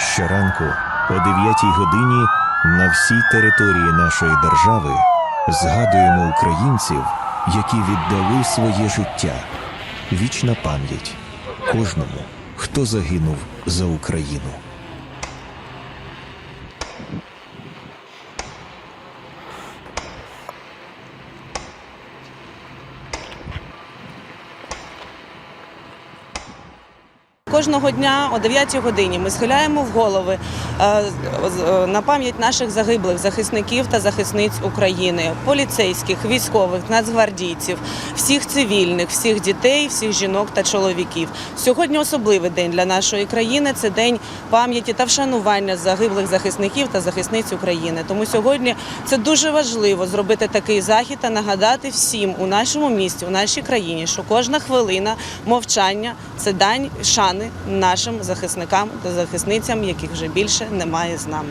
Щоранку о 9 годині на всій території нашої держави згадуємо українців, які віддали своє життя. Вічна пам'ять кожному, хто загинув за Україну. Кожного дня о 9 годині ми схиляємо в голови е, е, на пам'ять наших загиблих захисників та захисниць України, поліцейських, військових, нацгвардійців, всіх цивільних, всіх дітей, всіх жінок та чоловіків. Сьогодні особливий день для нашої країни. Це день пам'яті та вшанування загиблих захисників та захисниць України. Тому сьогодні це дуже важливо зробити такий захід та нагадати всім у нашому місті, у нашій країні, що кожна хвилина мовчання це дань шани нашим захисникам та захисницям, яких вже більше немає з нами.